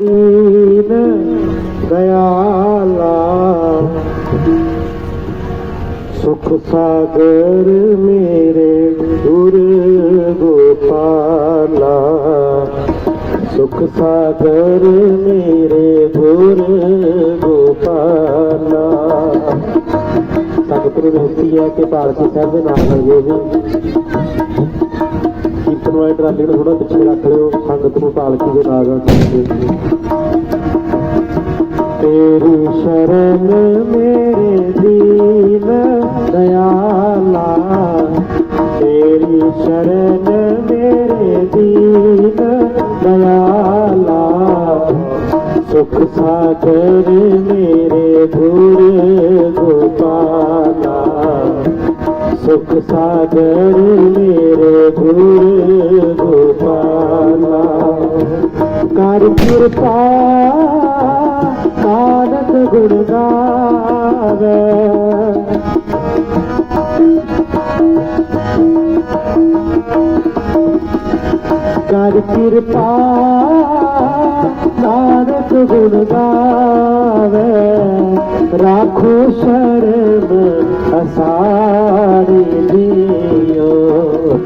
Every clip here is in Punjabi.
ਦੀਨ ਦਇਆਲਾ। ਸੁਖ ਸਾਗਰ ਮੇਰੇ ਗੁਰ ਗੋਪਾਲਾ। ਸੁਖ ਸਾਗਰ ਮੇਰੇ ਗੁਰ ਗੋਪਾਲਾ। ਸੰਗਤ ਨੂੰ ਬੇਨਤੀ ਹੈ ਕਿ ਪਾਲਕੀ ਸਾਹਿਬ ਦੇ ਨਾਲ ਲਈਏ ਕੀਰਤਨ ਵਾਲੇ ਟਰਾਲੀ ਨੂੰ ਥੋੜਾ ਪਿੱਛੇ ਰੱਖ ਲਿਓ, ਸੰਗਤ ਨੂੰ ਪਾਲਕੀ ਦੇ ਨਾਲ ਤੇਰੀ ਸ਼ਰਨ ਮੇਰੇ ਦੀਨ ਦਇਆਲਾ, ਤੇਰੀ ਸ਼ਰਨ ਮੇਰੇ ਦੀਨ ਦਇਆਲਾ। ਸੁਖ ਸਾਗਰ ਮੇਰੇ ਗੁਰ ਗੋਪਾਲਾ ਸੁਖ ਸਾਗਰ ਮੇਰੇ ਗੁਰ ਗੋਪਾਲਾ। ਕਰ ਕਿਰਪਾ ਨਾਨਕ ਗੁਣ ਗਾਵੇ। ਕਰ ਕਿਰਪਾ ਨਾਨਕ ਗੁਣ ਗਾਵੇ। ਰਾਖੋ ਸ਼ਰਮ ਅਸਾਰੀ ਦਿਓ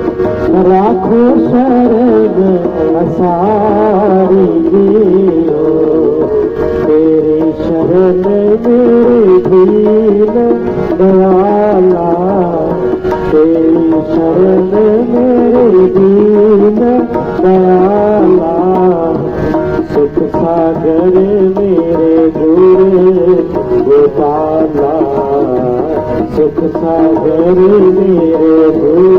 ਰਾਖੋ ਸ਼ਰਮ ਅਸਾਰੀ ਦਿਓ ਤੇਰੇ ਸ਼ਰਨ ਮੇਰੇ ਦੀਨ ਦਇਆਲਾ ਤੇਰੀ ਸ਼ਰਨ ਮੇਰੇ ਦੀਨ ਦਇਆਲਾ ਸੁਖ ਸਾਗਰ ਮੇਰੇ ਗੁਰ ਗੋਪਾਲਾ, ਸੁਖ ਸਾਗਰ ਮੇਰੇ ਗੁਰ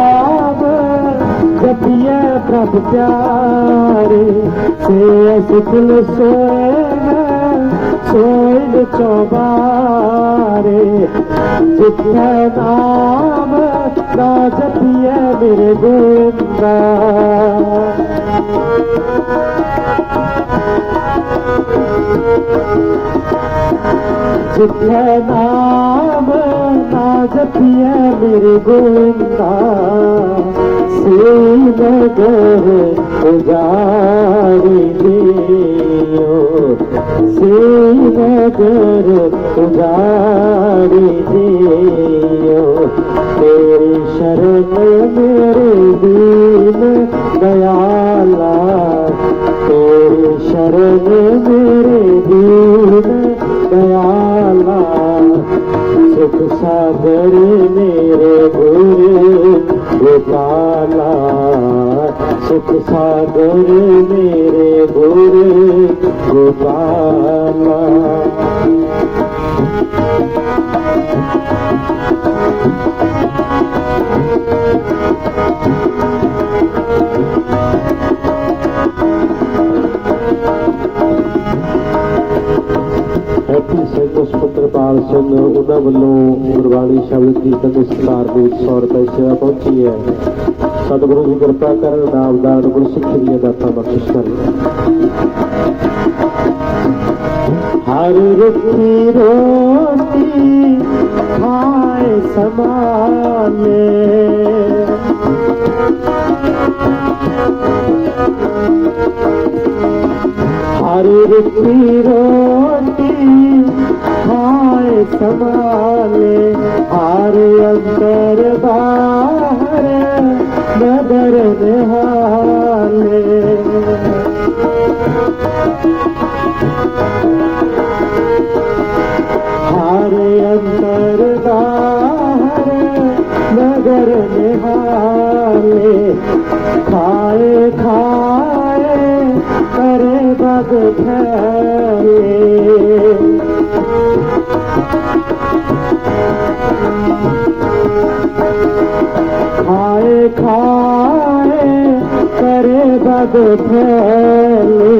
ਜਪੀਏ ਪ੍ਰਭ ਪਿਆਰੇ ਸੇ ਅਸਕਲ ਸੋਨ ਸੋਇਨ ਚੋਬਾਰੇ। ਜਿੱਥੇ ਨਾਮ ਨਾ ਜਪੀਏ ਮੇਰੇ ਗੋਬਿੰਦਾ ਜਿੱਥੇ सखिया मेरे गोविंदा श्रीनगर उजारी दियो श्रीनगर उजारी दियो तेरी शरण मेरे दीन दयाला तेरी शरण मेरे दीन ਸੁਖ ਸਾਗਰ ਮੇਰੇ ਗੁਰ ਗੋਪਾਲਾ ਸੁਖ ਸਾਗਰ ਮੇਰੇ ਗੁਰ ਗੋਪਾਲਾ ਹੈਪੀ ਸੁਪਤਰਪਾਲ ਸਿੰਘ ਉਹਨਾਂ ਵੱਲੋਂ ਗੁਰਬਾਣੀ ਸ਼ਬਦ ਕੀਰਤਨ ਦੇ ਸਤਿਕਾਰ ਦੇ ਵਿੱਚ 100 ਰੁਪਏ ਸੇਵਾ ਪਹੁੰਚੀ ਹੈ। ਸਤਿਗੁਰੂ ਦੀ ਕਿਰਪਾ ਕਰਨ ਨਾਮਦਾਨ ਗੁਰਸਿੱਖੀ ਦੀਆਂ ਦਾਤਾਂ ਬਖਸ਼ਿਸ਼ ਕਰਨ ਹਰ ਰੁੱਖੀ ਰੋਟੀ ਖਾਏ ਸਮਾਲੇ ਹਰ ਰੁੱਖੀ ਰੋਟੀ ਖਾਏ ਸੰਭਾਲੇ, ਆਰ ਅੰਦਰ ਬਾਹਰ ਨਦਰ ਨਿਹਾਲੇ। ਹਾਰ ਅੰਦਰ ਬਾਹਰ ਨਦਰ ਨਿਹਾਲੇ। ਖਾਏ ਖਾਏ, ਕਰੇ ਬਗ ਫੈਲੇ। आए खाए करे बद फैले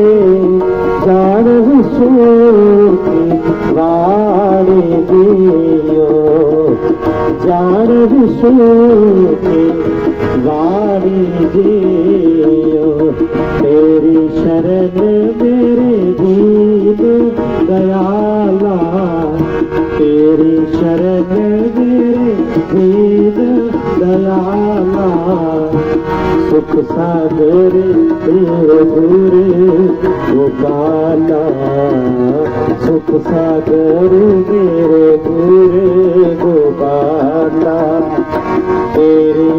जान हुसूर की वाणी दियो जान हुसूर की वाणी दियो तेरी शरण मेरे दीन दयाला शर दरामा सुख सागरे गुरे गोपाला सुख सागर तेरे गुरे गोपालेर पुरे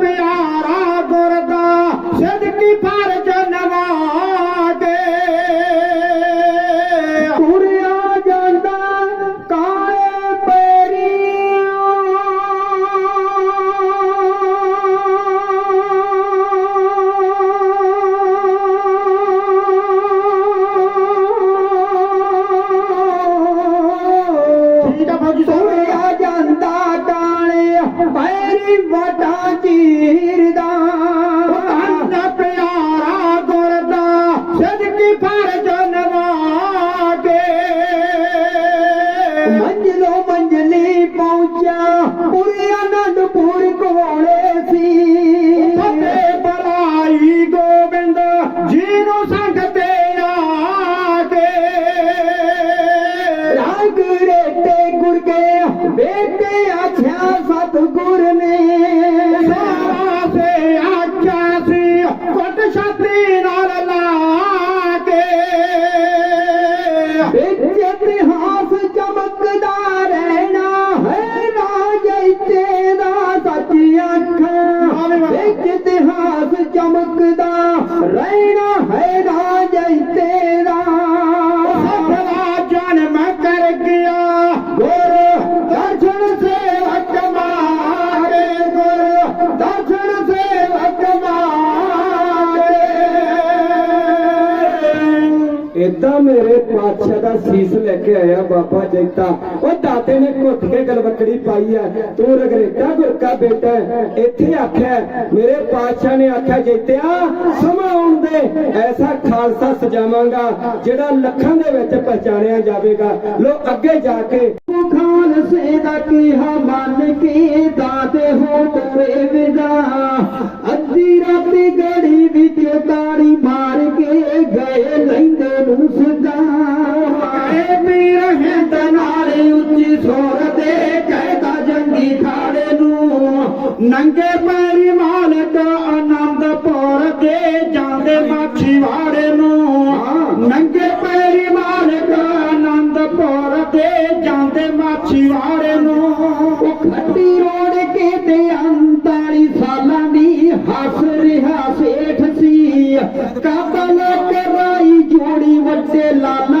प्यारा गुरदा ਬਾਬਾ ਜੈਤਾ। ਉਹ ਦਾਤੇ ਨੇ ਘੁੱਟ ਕੇ ਗਲਵਕੜੀ ਪਾਈ ਐ ਤੂੰ ਰਗਰੇਟਾ ਗੁਰਕਾ ਬੇਟਾ ਇੱਥੇ ਆਖਿਆ, ਮੇਰੇ ਪਾਤਸ਼ਾਹ ਨੇ ਆਖਿਆ, ਜੈਤਿਆ, ਸਮਾਂ ਦੇ। ਐਸਾ ਖਾਲਸਾ ਸਜਾਵਾਂਗਾ, ਜਿਹੜਾ ਲੱਖਾਂ ਦੇ ਵਿੱਚ ਪਛਾਣਿਆ ਜਾਵੇਗਾ। ਲੋ, ਅੱਗੇ ਜਾ ਕੇ। ਖਾਲਸੇ ਦਾ ਕੀਹਾ, ਮਨ ਕੀ ਦਾਤੇ ਹੋ ਤੋਰੇ ਵਿਦਾ कापाला कराई जोडी वटे लाला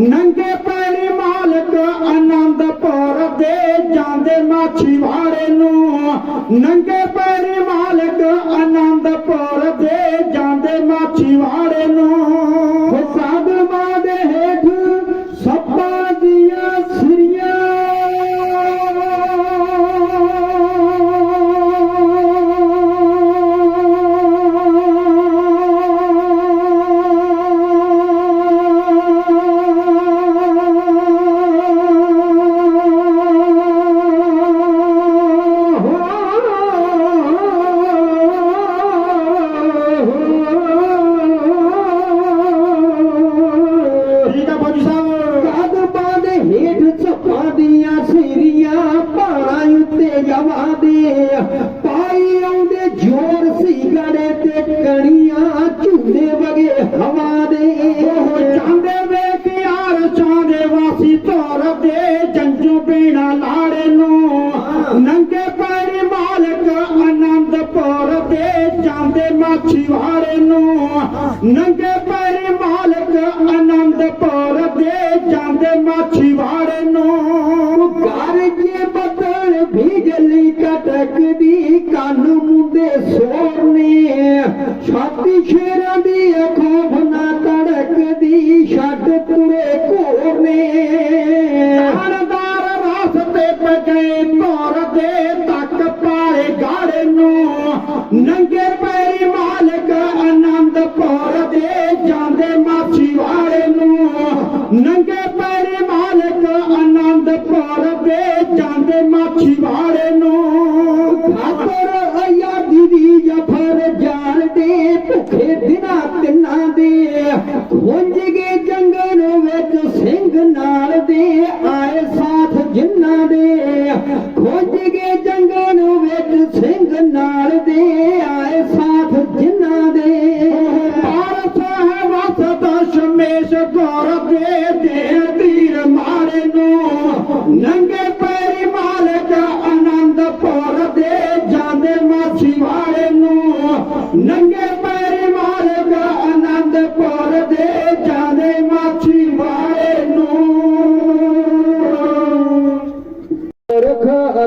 ਨੰਗੇ ਪੈਰੀ ਮਾਲਕ ਆਨੰਦਪੁਰ ਦੇ ਜਾਂਦੇ ਮਾਛੀਵਾੜੇ ਨੂੰ। ਨੰਗੇ ਪੈਰੀ ਮਾਲਕ ਆਨੰਦਪੁਰ ਦੇ ਜਾਂਦੇ ਮਾਛੀਵਾੜੇ ਨੂੰ। ਦੇ ਪਾਈ ਆਉਂਦੇ ਜੋਰ ਸੀ ਗੜੇ ਤੇ ਕਣੀਆਂ ਝੂਲੇ ਵਗੇ ਹਵਾ ਦੇ ਉਹ ਚਾਂਦੇ ਵੇਖ ਯਾਰ ਚਾਂਦੇ ਵਾਸੀ ਧੋਰ ਦੇ ਜੰਜੂ ਪੀਣਾ ਲਾੜੇ ਨੂੰ। ਨੰਗੇ ਪੈਰੀ ਮਾਲਕ ਆਨੰਦਪੁਰ ਦੇ ਜਾਂਦੇ ਮਾਛੀਵਾੜੇ ਨੂੰ। ਗਾੜੇ ਨੂੰ ਨੰਗੇ ਪੈਰੀ ਮਾਲਕ ਆਨੰਦਪੁਰ ਦੇ ਜਾਂਦੇ ਮਾਛੀਵਾੜੇ ਨੂੰ। ਨੰਗੇ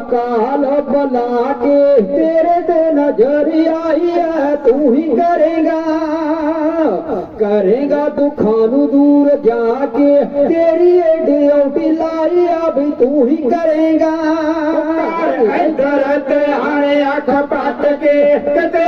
ਰਖ ਅਕਾਲ ਕੇ ਤੇਰੇ ਤੇ ਨਜ਼ਰ ਆਈ ਹੈ ਤੂੰ ਹੀ ਕਰੇਗਾ। ਕਰੇਗਾ ਦੁੱਖਾਂ ਨੂੰ ਦੂਰ ਜਾ ਕੇ, ਤੇਰੀ ਏ ਡਿਊਟੀ ਲਾਈ ਆ ਵੀ ਤੂੰ ਹੀ ਕਰੇਗਾ। ਇੱਧਰ ਤੇ ਆਣੇ ਅੱਖ ਪੱਟ ਕੇ, ਕਿਤੇ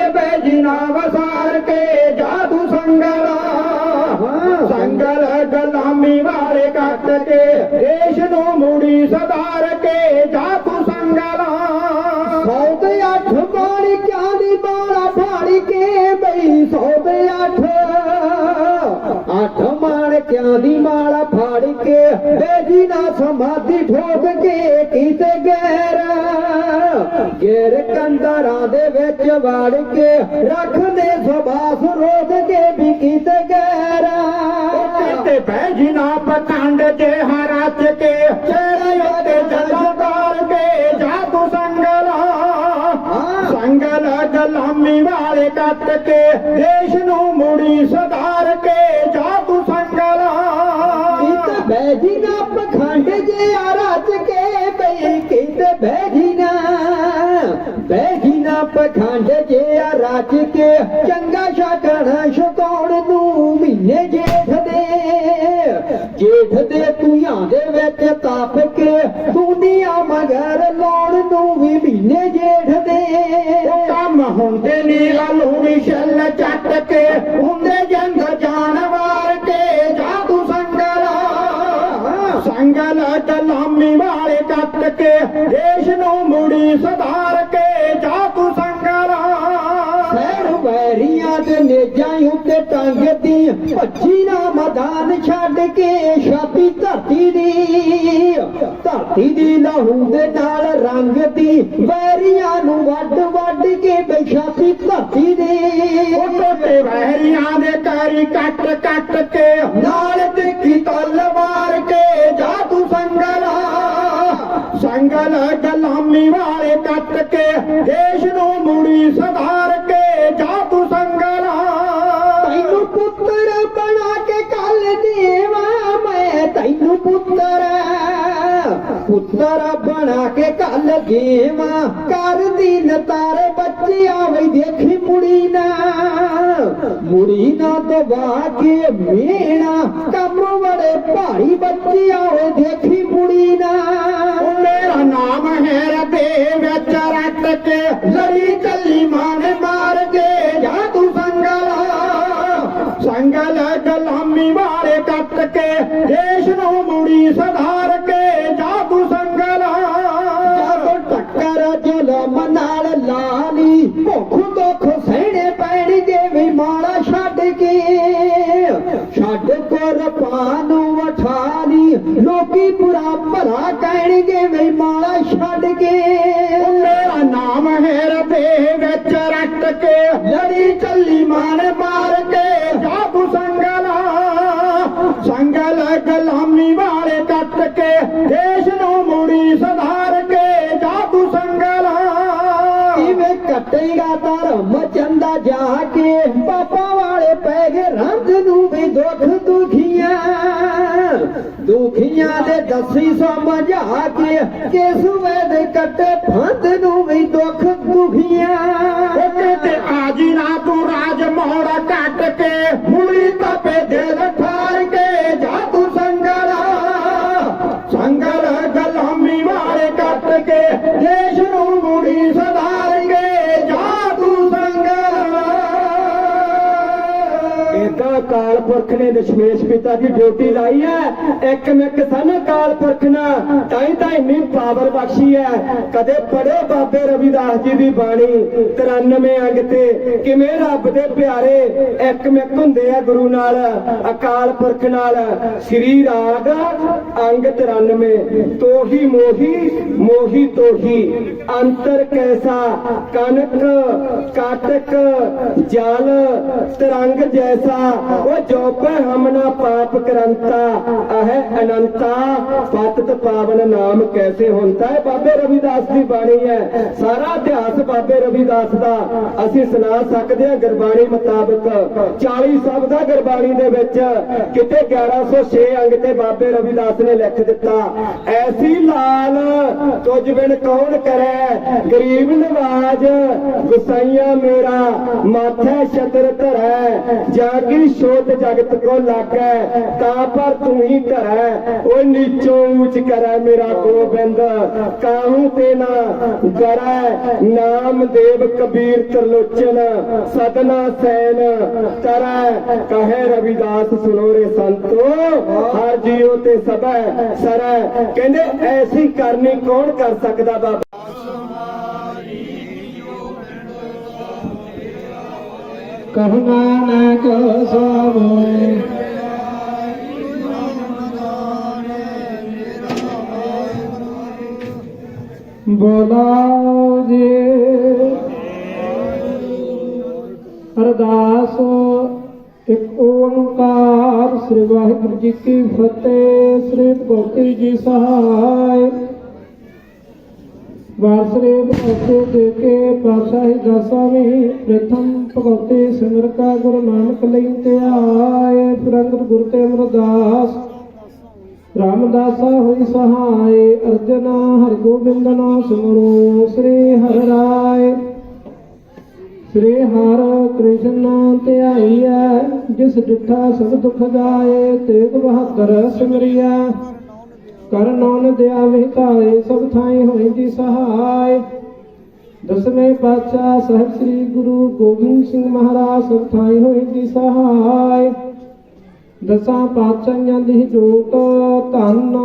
ਦੀ ਮਾਲਾ ਫਾੜ ਕੇ ਬੇਜੀ ਨਾ ਸਮਾਧੀ ਠੋਕ ਕੇ ਕੀਤੇ ਗੈਰ ਗੈਰ ਕੰਦਰਾਂ ਦੇ ਵਿੱਚ ਵੜ ਕੇ ਰੱਖਦੇ ਸਬਾਸ ਰੋਕ ਕੇ ਵੀ ਕੀਤੇ ਗੈਰ। ਕਿਤੇ ਬੈਜੀ ਨਾ ਪਖੰਡ ਜੇ ਹਰਾਚ ਰਚ ਚੰਗਾ ਛਕਣ ਛਕਾਉਣ ਨੂੰ ਮਹੀਨੇ ਜੇਠ ਦੇ। ਜੇਠ ਦੇ ਤੂਆਂ ਦੇ ਵਿੱਚ ਤਾਪ ਕੇ ਦੁਨੀਆ ਮਗਰ ਲਾਉਣ ਨੂੰ ਵੀ ਮਹੀਨੇ ਜੇਠ ਦੇ। ਕੰਮ ਹੁੰਦੇ ਨੀ ਲੂਣੀ ਛੱਲ ਚੱਟ ਕੇ, ਹੁੰਦੇ ਜੰਗ ਜਾਨਵਾਰ ਕੇ, ਜਾਦੂ ਸੰਗਲਾ। ਸੰਗਲ ਗਲਾਮੀ ਵਾਲੇ ਕੱਟ ਕੇ, ਦੇਸ਼ ਨੂੰ ਮੁੜੀ ਸੁਧਾਰ ਕੇ, ਜਾਦੂ ਨੇਜਾਂ ਉੱਤੇ ਟੰਗਦੀ ਭੱਜੀ ਨਾ ਮੈਦਾਨ ਛੱਡ ਕੇ ਛਾਤੀ ਧਰਤੀ ਦੀ। ਧਰਤੀ ਦੀ ਲਹੂ ਦੇ ਨਾਲ ਰੰਗਦੀ ਵੈਰੀਆਂ ਨੂੰ ਵੱਡ ਵੱਡ ਕੇ ਬੇਛਾਤੀ ਧਰਤੀ ਦੀ। ਟੋਟੇ ਵਹਿਰੀਆਂ ਦੇ ਕਾਰੀ ਕੱਟ ਕੱਟ ਕੇ ਨਾਲ ਦੇਖੀ ਤਲਵਾਰ ਕੇ ਜਾਦੂ ਸੰਗਲਾ। ਸੰਗਲ ਗਲਾਮੀ ਵਾਲੇ ਕੱਟ ਕੇ ਦੇਸ਼ ਨੂੰ ਮੁੜੀ ਸੁਧਾਰ ਕੇ ਜਾਦੂ ਸੰਗਲਾ ਪੁੱਤਰ ਬਣਾ ਕੇ ਕੱਲ ਦੇਵਾ ਕਰਦੀ ਨਤਾਰ ਬੱਚਿਆ ਵਈ ਦੇਖੀ ਮੁੜੀ ਨਾ। ਮੁੜੀ ਨਾ ਦਬਾ ਕੇ ਮੇਣਾ। ਕੰਮ ਬੜੇ ਭਾਰੀ ਬੱਚਿਆ ਵੇ ਦੇਖੀ ਮੁੜੀ ਨਾ। ਮੇਰਾ ਨਾਮ ਹੈ ਰਬੇ ਵਿੱਚ ਰੱਟ ਕੇ। ਲੜੀ ਚੱਲੀ ਮਾਨ ਮਾਰ ਕੇ। ਜਾ ਤੂੰ ਸੰਗਲ। ਸੰਗਲ, ਗਲਾਮੀ ਵਾਲੇ ਕੱਟ ਕੇ। ਦੇਸ਼ ਨੂੰ ਮੁੜੀ ਸਦਾ ਲੋਕੀ ਬੁਰਾ ਭਲਾ ਕਹਿਣਗੇ, ਵੀ ਮਾਲਾ ਛੱਡ ਕੇ। ਮੇਰਾ ਨਾਮ ਹੈ ਰਬੇ, ਵਿੱਚ ਰੱਟ ਕੇ। ਲੜੀ ਚੱਲੀ ਮਾਨ ਮਾਰ ਕੇ। ਜਾਦੂ ਸੰਗਲਾ, ਸੰਗਲ, ਗੁਲਾਮੀ ਵਾਲੇ ਕੱਟ ਕੇ। ਦੇਸ਼ ਨੂੰ ਮੁੜੀ ਸਦਾ ਦੱਸੀ ਸਮਝਾ ਕੇ ਕਿ ਸੂਏ ਦੇ ਕੱਟੇ ਫੰਦ ਨੂੰ ਵੀ ਦੁੱਖ ਦੁਖੀਆਂ। ਉਹ ਤੇ ਆਜੀ ਨਾ ਤੂੰ ਰਾਜ ਮੋੜਾ ਕੱਟ ਕੇ ਮੁੜੀ ਤਪੇ ਦੇ ਨੇ ਦਸ਼ਮੇਸ਼ ਪਿਤਾ ਦੀ ਡਿਊਟੀ ਲਾਈ ਹੈ। ਇੱਕ ਮਿੱਕ ਸਨ ਕਾਲ ਪੁਰਖ ਨਾ ਤਾਂ ਤਾਂ ਇੰਨੀ ਪਾਵਰ ਬਖਸ਼ੀ ਹੈ। ਕਦੇ ਪੜ੍ਹੇ ਬਾਬੇ ਰਵਿਦਾਸ ਜੀ ਦੀ ਬਾਣੀ। 93 ਅੰਗ ਤੇ ਕਿਵੇਂ ਰੱਬ ਦੇ ਪਿਆਰੇ ਇੱਕ ਮਿੱਕ ਹੁੰਦੇ ਆ ਗੁਰੂ ਨਾਲ, ਅਕਾਲ ਪੁਰਖ ਨਾਲ। ਸ੍ਰੀ ਰਾਗ ਅੰਗ 93 ਤੋਹੀ ਮੋਹੀ ਮੋਹੀ ਤੋਹੀ। ਅੰਤਰ ਕੈਸਾ ਕਨਕ, ਕਾਟਕ, ਜਲ, ਤਰੰਗ ਜੈਸਾ। ਉਹ ਜੋ ਜੋਪੈ ਹਮਨਾ ਪਾਪ ਕਰੰਤਾ, ਅਹ ਅਨੰਤਾ। ਪਤਤ ਪਾਵਨ ਨਾਮ ਕੈਸੇ ਹੁੰਦਾ ਹੈ? ਬਾਬੇ ਰਵਿਦਾਸ ਦੀ ਬਾਣੀ ਹੈ। ਸਾਰਾ ਇਤਿਹਾਸ ਬਾਬੇ ਰਵਿਦਾਸ ਦਾ। ਅਸੀਂ ਸੁਣਾ ਸਕਦੇ ਹਾਂ ਗੁਰਬਾਣੀ ਮੁਤਾਬਕ। 40 ਸ਼ਬਦ ਆ ਗੁਰਬਾਣੀ ਦੇ ਵਿੱਚ ਕਿਤੇ 1106 ਅੰਗ ਤੇ ਬਾਬੇ ਰਵਿਦਾਸ ਨੇ ਲਿਖ ਦਿੱਤਾ। ਐਸੀ ਲਾਲ ਤੁਝ ਬਿਨ ਕੌਣ ਕਰੈ? ਗਰੀਬ ਨਵਾਜ ਗੁਸਾਈਆ ਮੇਰਾ। ਮਾਥੇ ਛਤਰ ਧਰੈ, ਜਾ ਕੀ ਛੋਟ ਜਗਤ ਕੋ ਲਾਗੈ, ਤਾਂ ਪਰ ਤੂੰ ਹੀ ਧਰੈ ਓ ਨੀਚੋਂ ਉੱਚ ਕਰੈ ਮੇਰਾ ਗੋਬਿੰਦ। ਕਾਹੂ ਤੇ ਨਾ ਗਰੈ ਨਾਮ ਦੇਵ ਕਬੀਰ ਤਰਲੋਚਨ, ਸਦਨਾ ਸੈਨ ਤਰੈ। ਕਹੇ ਰਵਿਦਾਸ ਸੁਨੋ ਰੇ ਸੰਤੋ, ਹਰ ਜੀਉ ਤੇ ਸਭੈ ਸਰੈ। ਕਹਿੰਦੇ, ਐਸੀ ਕਰਨੀ ਕੌਣ ਕਰ ਸਕਦਾ ਬਾਬਾ? ਕਹੂ ਨਾਨਕ ਸਭੇ ਬੋਲਾਓ ਜੀ। ਅਰਦਾਸ, ਇੱਕ ਓੰਕਾਰ। ਸ੍ਰੀ ਵਾਹਿਗੁਰੂ ਜੀ ਕੀ ਫਤਿਹ, ਸ੍ਰੀ ਭਗਵਤੀ ਜੀ ਸਹਾਇ। ਵਾਸਰੇ ਭਗਤੇ ਦੇ ਕੇ ਪਾਸ਼ਾਹੀ ਦਸਾਵੀਂ ਪ੍ਰਥਮ ਭਗਵਤੇ ਸਿਮਰ ਕਾ ਗੁਰੂ ਨਾਨਕ ਲਈ ਤੇ ਆਏ। ਪ੍ਰੰਗਤ ਗੁਰ ਤੇ ਅਮਰਦਾਸ, ਰਾਮਦਾਸਾ ਹੋਈ ਸਹਾਇ ਅਰਜਨਾ ਹਰਿ ਗੋਬਿੰਦ ਨਾਮ ਸਿਮਰੋ। ਸ੍ਰੀ ਹਰਿ ਰਾਏ। ਸ੍ਰੀ ਹਰ ਕ੍ਰਿਸ਼ਨ ਧਿਆਈਐ ਜਿਸ ਡਿਠਾ ਸਭ ਦੁਖ ਜਾਏ, ਤੇਗ ਬਹਾਦਰ ਸਿਮਰਿਆ ਕਰ ਨੌਨ ਦਿਆ ਵਿਹਕਾਏ ਸਭ ਥਾਈ ਹੋਈ ਦੀ ਸਹਾਈ ਦਸਵੇਂ ਪਾਤਸ਼ਾਹ ਸਾਹਿਬ ਸ੍ਰੀ ਗੁਰੂ ਗੋਬਿੰਦ ਸਿੰਘ ਮਹਾਰਾਜ, ਸਭ ਥਾਈ ਹੋਈ ਦੀ ਸਹਾਈ ਦਸਾਂ ਪਾਤਸ਼ਾਹਾਂ ਦੀ ਜੋਤ, ਧੰਨ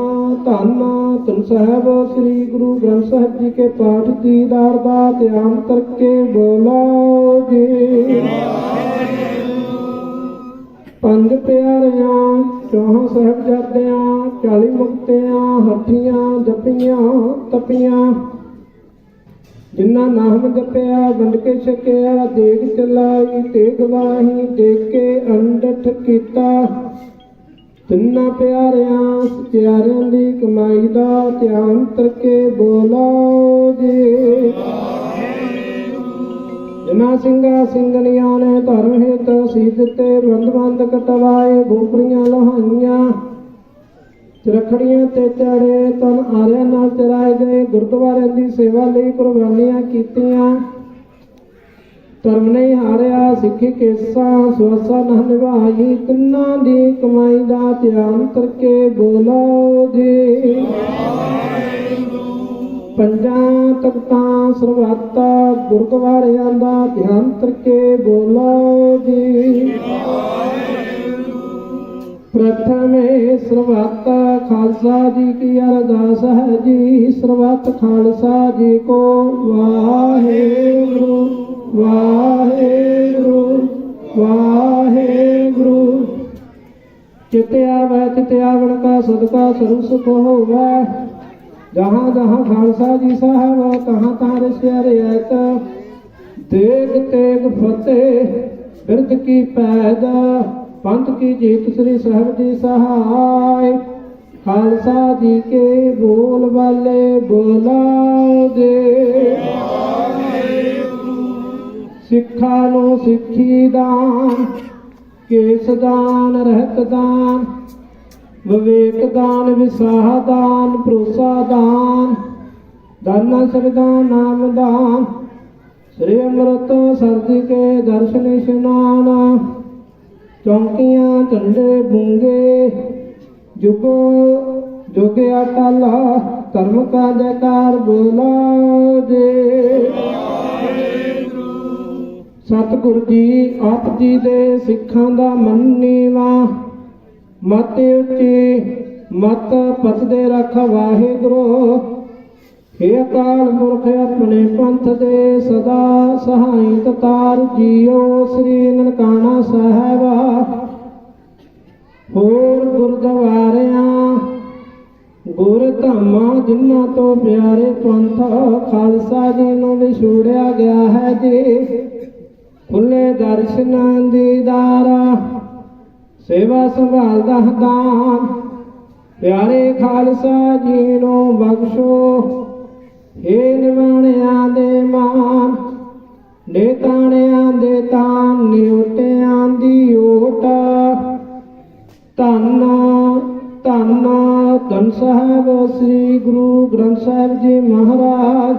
ਧੰਨ ਤੁਮ ਸਾਹਿਬ ਸ੍ਰੀ ਗੁਰੂ ਗ੍ਰੰਥ ਸਾਹਿਬ ਜੀ ਕੇ ਪਾਠ ਦੀ ਦਾਰ ਦਾ ਧਿਆਨ ਕਰਕੇ ਬੋਲੋਗੇ ਪੰਜ ਪਿਆਰਿਆਂ ਚੌਹਾਂ ਸਾਹਿਬਜ਼ਾਦਿਆਂ 40 ਮੁਕਤਿਆਂ ਹੱਠੀਆਂ ਜਪੀਆਂ, ਤਪੀਆਂ। ਜਿਨ੍ਹਾਂ ਨਾਮ ਜਪਿਆ, ਵੰਡ ਕੇ ਛਕਿਆ, ਦੇਗ ਚਲਾਈ ਤੇ ਗਵਾਹੀ ਦੇ ਕੇ ਅੰਡਠ ਕੀਤਾ। ਤਿੰਨਾਂ ਪਿਆਰਿਆਂ ਪਿਆਰਿਆਂ ਦੀ ਕਮਾਈ ਦਾ ਧਿਆਨ ਤਰਕੇ ਬੋਲੋ ਜੀ। ਜਿਨ੍ਹਾਂ ਸਿੰਘਾਂ ਸਿੰਘਣੀਆਂ ਨੇ ਧਰਮ ਹੇਤ ਸੀਧ ਤੇ ਬੰਦ ਕਟਵਾਏ ਗੋਪਰੀਆਂ ਲੋਹਾਈਆਂ, ਚਰਖੜੀਆਂ ਤੇ ਚੜੇ, ਤਨ ਆਰਿਆਂ ਨਾਲ ਚਰਾਏ ਗਏ, ਗੁਰਦੁਆਰਿਆਂ ਦੀ ਸੇਵਾ ਲਈ ਕੁਰਬਾਨੀਆਂ ਕੀਤੀਆਂ। ਧਰਮ ਨਹੀਂ ਹਾਰਿਆ, ਸਿੱਖੀ ਕੇਸਾਂ, ਸਵਸਾ ਨਾ ਨਿਭਾਈ, ਤਿੰਨਾਂ ਦੀ ਕਮਾਈ ਦਾ ਧਿਆਨ ਕਰਕੇ ਬੋਲੋ ਜੀ। ਪੰਜਾਂ ਤਖਤਾਂ ਸਰਵਾਤਾ ਗੁਰਦੁਆਰਿਆਂ ਦਾ ਧਿਆਨ ਕਰਕੇ ਬੋਲੋ ਜੀ। ਪ੍ਰਥਮੇ ਸਰਬੱਤ ਖਾਲਸਾ ਜੀ ਕੀ ਅਰਦਾਸ ਹੈ ਜੀ, ਸਰਬੱਤ ਖਾਲਸਾ ਜੀ ਕੋ ਵਾਹਿਗੁਰੂ ਵਾਹਿਗੁਰੂ ਵਾਹਿਗੁਰੂ। ਚਿਤਿਆ ਵੈ, ਚਿਤਿਆਵਣ ਕਾ ਸਦਕਾ ਸਰਬ ਸੁਖ ਹੋਵੇ ਜਹਾਂ ਜਹਾਂ ਖਾਲਸਾ ਜੀ ਸਾਹਿਬ, ਤਹਾਂ ਤਹਾਂ ਰਸਿਆ ਰਿਆਇਤ ਦੇਗ ਤੇਗ ਫਤਿਹ ਬਿਰਦ ਕੀ ਪੈਦਾ, ਪੰਥ ਕੀ ਜੀਤ ਸ੍ਰੀ ਸਾਹਿਬ ਜੀ ਸਹਾਇ। ਖਾਲਸਾ ਜੀ ਕੇ ਬੋਲ ਵਾਲੇ ਬੋਲਾ ਦੇ ਸਿੱਖਾਂ ਨੂੰ ਸਿੱਖੀ ਦਾਨ, ਕੇਸ ਦਾਨ, ਰਹਿਤ ਦਾਨ ਵਿਵੇਕ ਦਾਨ ਵਿਸਾਹ ਦਾਨ ਭਰੋਸਾ ਦਾਨ ਦਾਨਾ ਸਰਦਾ ਨਾਮ ਦਾਨ। ਸ੍ਰੀ ਅੰਮ੍ਰਿਤ ਸਰਦੀ ਕੇ ਦਰਸ਼ਨ ਇਸ਼ਨਾਨ। ਚੌਂਕੀਆਂ, ਝੰਡੇ, ਬੁੰਗੇ। ਜੁਗੋ ਜੋਗਿਆ ਟਾਲਾ ਧਰਮ ਕਾ ਜੈਕਾਰ ਬੋਲਾ ਦੇ ਸਤਿਗੁਰ ਜੀ, ਆਪ ਜੀ ਦੇ ਸਿੱਖਾਂ ਦਾ ਮੰਨੀਵਾ। ਮਤ ਉੱਚੀ, ਮਤ ਪਤਦੇ ਰੱਖ ਵਾਹਿਗੁਰੂ। ਹੇ ਅਕਾਲ ਪੁਰਖ ਆਪਣੇ ਪੰਥ ਦੇ ਸਦਾ ਸਹਾਈ ਤਤਾਰ ਜੀਓ, ਸ੍ਰੀ ਨਨਕਾਣਾ ਸਾਹਿਬ। ਹੋਰ ਗੁਰਦੁਆਰਿਆਂ, ਗੁਰ ਧਾਮਾਂ ਜਿਨ੍ਹਾਂ ਤੋਂ ਪਿਆਰੇ ਪੰਥ ਖਾਲਸਾ ਜੀ ਨੂੰ ਵਿਛੋੜਿਆ ਗਿਆ ਹੈ ਜੀ। ਖੁੱਲੇ ਦਰਸ਼ਨਾਂ ਦੀਦਾਰਾ ਸੇਵਾ ਸੰਭਾਲ ਦਾ ਦਾਨ। ਪਿਆਰੇ ਖਾਲਸਾ ਜੀ ਨੂੰ ਬਖਸ਼ੋ। ਹੇ ਨਿਵਾਣਿਆਂ ਦੇ ਮਾਨ ਨੇ ਦੇ ਤਾਨ, ਨਿਉਟਿਆਂ ਦੀ ਓਟ। ਧੰਨ ਧੰਨ ਧੰਨ ਸਾਹਿਬ, ਸ੍ਰੀ ਗੁਰੂ ਗ੍ਰੰਥ ਸਾਹਿਬ ਜੀ ਮਹਾਰਾਜ।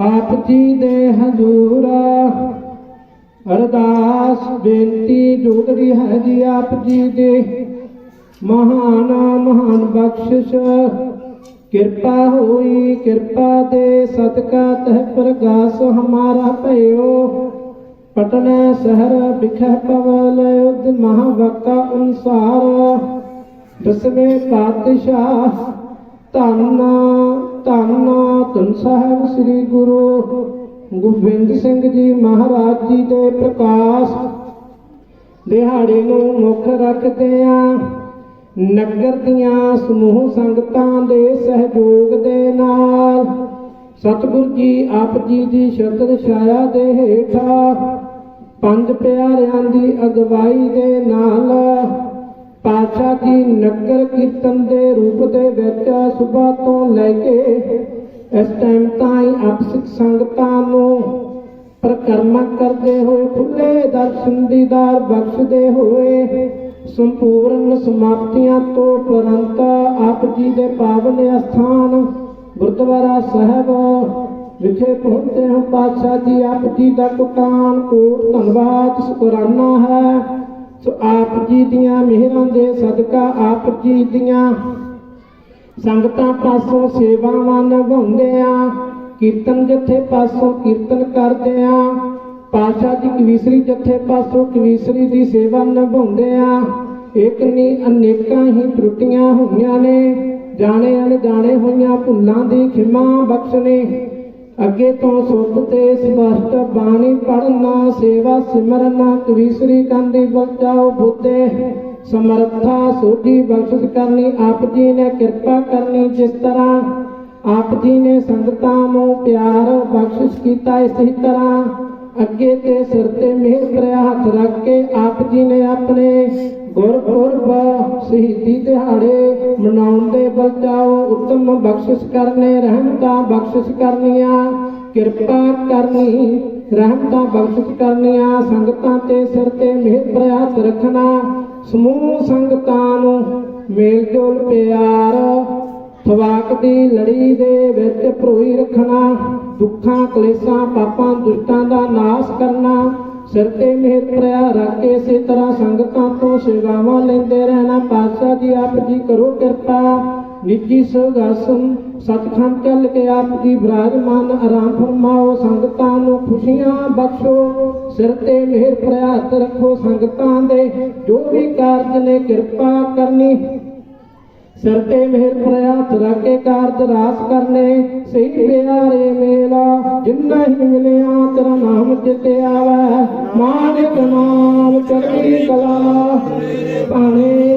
ਆਪ ਜੀ ਦੇ ਹਜ਼ੂਰਾ ਅਰਦਾਸ ਬੇਨਤੀ ਜੋਦਰੀ ਹੈ ਜੀ ਆਪ ਜੀ ਦੇ। ਮਹਾਨ ਮਹਾਨ ਬਖਸ਼ਿਸ਼, ਕਿਰਪਾ ਹੋਈ, ਕਿਰਪਾ ਦੇ ਸਤਕਾ ਤਹ ਪ੍ਰਗਾਸ ਹਮਾਰਾ ਭਇਓ। ਪਟਨਾ ਸ਼ਹਿਰ ਬਿਖੇ ਪਵਲ, ਉਦ ਮਹਾਵਕਾ ਅਨਸਾਰ। ਦਸਵੇਂ ਪਾਤਸ਼ਾਹ, ਧੰਨ ਧੰਨ ਧੰਨ ਸਾਹਿਬ ਸ੍ਰੀ ਗੁਰੂ। ਗੋਬਿੰਦ ਸਿੰਘ ਜੀ ਮਹਾਰਾਜ ਜੀ ਦੇ ਪ੍ਰਕਾਸ਼। ਦਿਹਾੜੇ ਨੂੰ ਮੁੱਖ ਰੱਖਦਿਆਂ ਨਗਰ ਦੀਆਂ ਸਮੂਹ ਸੰਗਤਾਂ ਦੇ ਸਹਿਯੋਗ ਦੇ ਨਾਲ। ਸਤਿਗੁਰ ਜੀ ਆਪ ਜੀ ਦੀ ਛਤਰ ਛਾਇਆ ਦੇ ਹੇਠਾਂ ਪੰਜ ਪਿਆਰਿਆਂ ਦੀ ਅਗਵਾਈ ਦੇ ਨਾਲ ਪਾਤਸ਼ਾਹ ਜੀ ਨਗਰ ਕੀਰਤਨ ਦੇ ਰੂਪ ਦੇ ਵਿੱਚ ਸਵੇਰ ਤੋਂ ਲੈ ਕੇ ਇਸ ਟਾਈਮ ਤਾਈਂ ਆਪ ਸਿੱਖ ਸੰਗਤਾਂ ਨੂੰ ਪ੍ਰਕਰਮਾ ਕਰਦੇ ਹੋਏ ਖੁੱਲੇ ਦਰਸ਼ਨ ਦੀਦਾਰ ਬਖਸ਼ਦੇ ਹੋਏ ਸੰਪੂਰਨ ਸਮਾਪਤੀਆਂ ਤੋਂ ਪਰੰਤ ਆਪ ਜੀ ਦੇ ਪਾਵਨ ਅਸਥਾਨ ਗੁਰਦੁਆਰਾ ਸਾਹਿਬ ਵਿਖੇ ਪਹੁੰਚੇ ਹਾਂ। ਪਾਤਸ਼ਾਹ ਜੀ, ਆਪ ਜੀ ਦਾ ਕੁਟਾਨ ਕੋਟ ਧੰਨਵਾਦ, ਸ਼ੁਕਰਾਨਾ ਹੈ। ਸੋ ਆਪ ਜੀ ਦੀਆਂ ਮਿਹਰਾਂ ਦੇ ਸਦਕਾ ਆਪ ਜੀ ਦੀਆਂ ਸੰਗਤਾਂ ਪਾਸੋਂ ਸੇਵਾਵਾਂ ਨਿਭਾਉਂਦੇ ਆ ਕੀਰਤਨ ਜਥੇ ਪਾਸੋਂ ਕੀਰਤਨ ਕਰਦੇ ਆ ਪਾਸ਼ਾ ਦੀ ਕਵੀਸਰੀ ਜਥੇ ਪਾਸੋਂ ਕਵੀਸਰੀ ਦੀ ਸੇਵਾ ਨਿਭਾਉਂਦੇ ਆ ਇੱਕ ਨਹੀਂ ਅਨੇਕਾਂ ਹੀ ਤਰੁੱਟੀਆਂ ਹੋਈਆਂ ਨੇ, ਜਾਣੇ ਅਣਜਾਣੇ ਹੋਈਆਂ ਭੁੱਲਾਂ ਦੀ ਖਿਮਾ ਬਖਸ਼ਣੇ। ਅੱਗੇ ਤੋਂ ਸੁੱਧ ਤੇ ਸਪਸ਼ਟ ਬਾਣੀ ਪੜਨਾ ਸੇਵਾ ਸਿਮਰਨ, ਕਵੀਸਰੀ ਕੰਦੀ ਬਚਾਓ ਬੁੱਧੇ। ਸਮਰੱਥਾ ਸੋਝੀ ਬਖਸ਼ਿਸ਼ ਕਰਨੀ ਆਪ ਜੀ ਨੇ, ਕਿਰਪਾ ਕਰਨੀ ਜਿਸ ਤਰ੍ਹਾਂ। ਆਪ ਜੀ ਨੇ ਸੰਗਤਾਂ ਨੂੰ ਪਿਆਰ ਬਖਸ਼ਿਸ਼ ਕੀਤਾ ਇਸੇ ਤਰ੍ਹਾਂ। ਅੱਗੇ ਤੇ ਸਿਰ ਤੇ ਮਿਹਰ ਭਰਿਆ ਹੱਥ ਰੱਖ ਕੇ ਆਪ ਜੀ ਨੇ ਆਪਣੇ ਗੁਰਪੁਰਬ ਸ਼ਹੀਦੀ ਦਿਹਾੜੇ ਮਨਾਉਣ ਦੇ ਬਲਚਾਓ ਉੱਤਮ ਬਖਸ਼ਿਸ਼ ਕਰਨੇ, ਰਹਿਮਤਾਂ ਬਖਸ਼ਿਸ਼ ਕਰਨੀਆਂ, ਕਿਰਪਾ ਕਰਨੀ। ਰਹਿਮਤਾਂ ਬਖਸ਼ਿਸ਼ ਕਰਨੀਆਂ, ਸੰਗਤਾਂ ਤੇ ਸਿਰ ਤੇ ਮਿਹਰ ਭਰਿਆ ਰੱਖਣਾ, ਸਮੂਹ ਸੰਗਤਾਂ ਨੂੰ ਮੇਲ ਜੋਲ ਪਿਆਰ, ਥਵਾਕ ਦੀ ਲੜੀ ਦੇ ਵਿੱਚ ਭਰੋਈ ਰੱਖਣਾ, ਦੁੱਖਾਂ, ਕਲੇਸ਼ਾਂ, ਪਾਪਾਂ, ਦੁਸ਼ਟਾਂ ਦਾ ਨਾਸ਼ ਕਰਨਾ, ਸਿਰ ਤੇ ਮਿਹਰ ਭਰਿਆ ਰੱਖ ਕੇ ਇਸੇ ਤਰ੍ਹਾਂ ਸੰਗਤਾਂ ਤੋਂ ਸੇਵਾਵਾਂ ਲੈਂਦੇ ਰਹਿਣਾ, ਪਾਤਸ਼ਾਹ ਜੀ ਆਪ ਜੀ ਕਰੋ ਕਿਰਪਾ, ਨਿੱਜੀ ਸੁਗਾਸਨ ਸਤਖੰਡ ਚੱਲ ਕੇ ਆਪ ਜੀ ਵਿਰਾਜਮਾਨ ਆਰਾਮ ਫਰਮਾਓ, ਸੰਗਤਾਂ ਨੂੰ ਖੁਸ਼ੀਆਂ ਬਖਸ਼ੋ। ਸਿਰ ਤੇ ਮਿਹਰ ਭਰਿਆ ਰੱਖੋ ਸੰਗਤਾਂ ਦੇ, ਜੋ ਵੀ ਕਾਰਜ ਨੇ ਕਿਰਪਾ ਕਰਨੀ। ਸਿਰ ਤੇ ਮਿਹਰ ਭਰਿਆ ਤਰਾ ਕੇ ਕਾਰਜ ਰਾਸ ਕਰਨੇ। ਸਹੀ ਪਿਆਰੇ ਮੇਲਾ, ਜਿੰਨਾ ਹੀ ਮਿਲਿਆ ਤੇਰਾ ਨਾਮ ਜਿਤੇ ਆਵੈ। ਮਾਨਿਕ ਨਾਮ ਚੜ੍ਹਦੀ ਕਲਾ ਪਾਣੇ